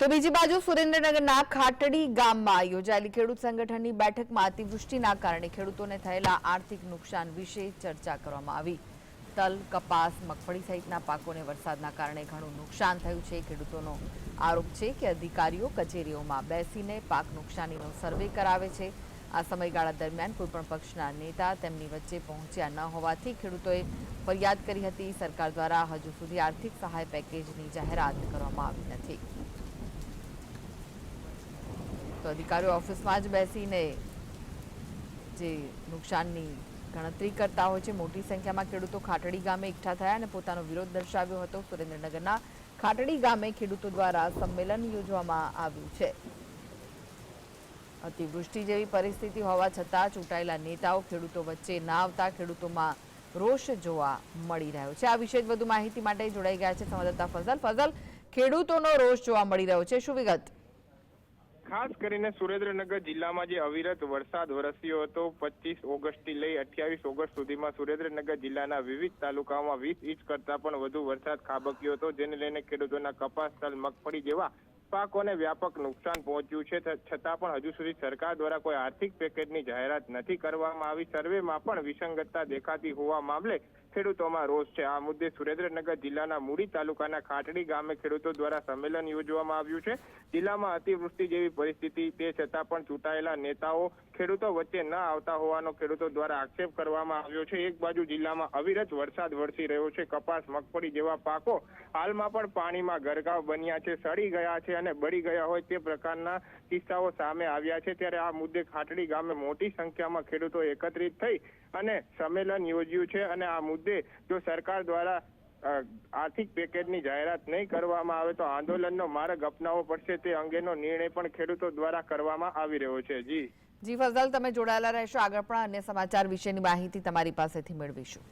તો બીજી બાજુ સુરેન્દ્રનગરના ખાટડી ગામમાં યોજાયેલી ખેડૂત સંગઠનની બેઠકમાં અતિવૃષ્ટિના કારણે ખેડૂતોને થયેલા આર્થિક નુકસાન વિશે ચર્ચા કરવામાં આવી. તલ, કપાસ, મગફળી સહિતના પાકોને વરસાદના કારણે ઘણું નુકસાન થયું છે. ખેડૂતોનો આરોપ છે કે અધિકારીઓ કચેરીઓમાં બેસીને પાક નુકસાનીનો સર્વે કરાવે છે. આ સમયગાળા દરમિયાન કોઈપણ પક્ષના નેતા તેમની વચ્ચે પહોંચ્યા ન હોવાથી ખેડૂતોએ ફરિયાદ કરી હતી. સરકાર દ્વારા હજુ સુધી આર્થિક સહાય પેકેજની જાહેરાત કરવામાં આવી નથી. તો અધિકારીઓ ઓફિસમાં જ બેસીને જે નુકસાનની ગણતરી કરતા હોય છે, મોટી સંખ્યામાં ખેડૂતો ખાટડી ગામે એકઠા થયા અને પોતાનો વિરોધ દર્શાવ્યો હતો. સુરેન્દ્રનગરના ખાટડી ગામે ખેડૂતો દ્વારા સંમેલન યોજવામાં આવ્યું છે. અતિવૃષ્ટિ જેવી પરિસ્થિતિ હોવા છતાં ચૂંટાયેલા નેતાઓ ખેડૂતો વચ્ચે ના આવતા ખેડૂતોમાં રોષ જોવા મળી રહ્યો છે. આ વિશે વધુ માહિતી માટે જોડાઈ ગયા છે સંવાદદાતા ફઝલ. ફઝલ, ખેડૂતોનો રોષ જોવા મળી રહ્યો છે. શું વિગત? ખાસ કરીને સુરેન્દ્રનગર જિલ્લામાં જે અવિરત વરસાદ વરસ્યો હતો, પચીસ ઓગસ્ટથી લઈ અઠ્યાવીસ ઓગસ્ટ સુધીમાં સુરેન્દ્રનગર જિલ્લાના વિવિધ તાલુકાઓમાં વીસ ઇંચ કરતા પણ વધુ વરસાદ ખાબક્યો હતો, જેને લઈને ખેડૂતોના કપાસ, તલ, મગફળી જેવા પાકોને વ્યાપક નુકસાન પહોંચ્યું છે. છતાં પણ હજુ સુધી સરકાર દ્વારા કોઈ આર્થિક પેકેજની જાહેરાત નથી કરવામાં આવી. સર્વેમાં પણ વિસંગતતા દેખાતી હોવા મામલે ખેડૂતોમાં રોષ છે. આ મુદ્દે સુરેન્દ્રનગર જિલ્લાના મૂડી તાલુકાના ખાટડી ગામે ખેડૂતો દ્વારા સંમેલન યોજવામાં આવ્યું છે. જિલ્લામાં અતિવૃષ્ટિ જેવી પરિસ્થિતિ તે છતાં પણ ચૂંટાયેલા નેતાઓ ખેડૂતો વચ્ચે ન આવતા હોવાનો ખેડૂતો દ્વારા આક્ષેપ કરવામાં આવ્યો છે. એક બાજુ જિલ્લામાં અવિરત વરસાદ વરસી રહ્યો છે. કપાસ, મગફળી જેવા પાકો હાલમાં પણ પાણીમાં ગરકાવ બન્યા છે. સડી ગયા છે અને બળી ગયા હોય તે પ્રકારના કિસ્સાઓ સામે આવ્યા છે. ત્યારે આ મુદ્દે ખાટડી ગામે મોટી સંખ્યામાં ખેડૂતો એકત્રિત થઈ અને સંમેલન યોજ્યું છે અને આ મુદ્દે જો સરકાર દ્વારા આર્થિક પેકેજની જાહેરાત નહીં કરવામાં આવે તો આંદોલનનો માર્ગ અપનાવવો પડશે તે અંગેનો નિર્ણય પણ ખેડૂતો દ્વારા કરવામાં આવી રહ્યો છે. જી. જી ફઝલ તમે જોડાયેલા રહેશો. આગળ પણ અન્ય સમાચાર વિશેની માહિતી તમારી પાસેથી મેળવીશું.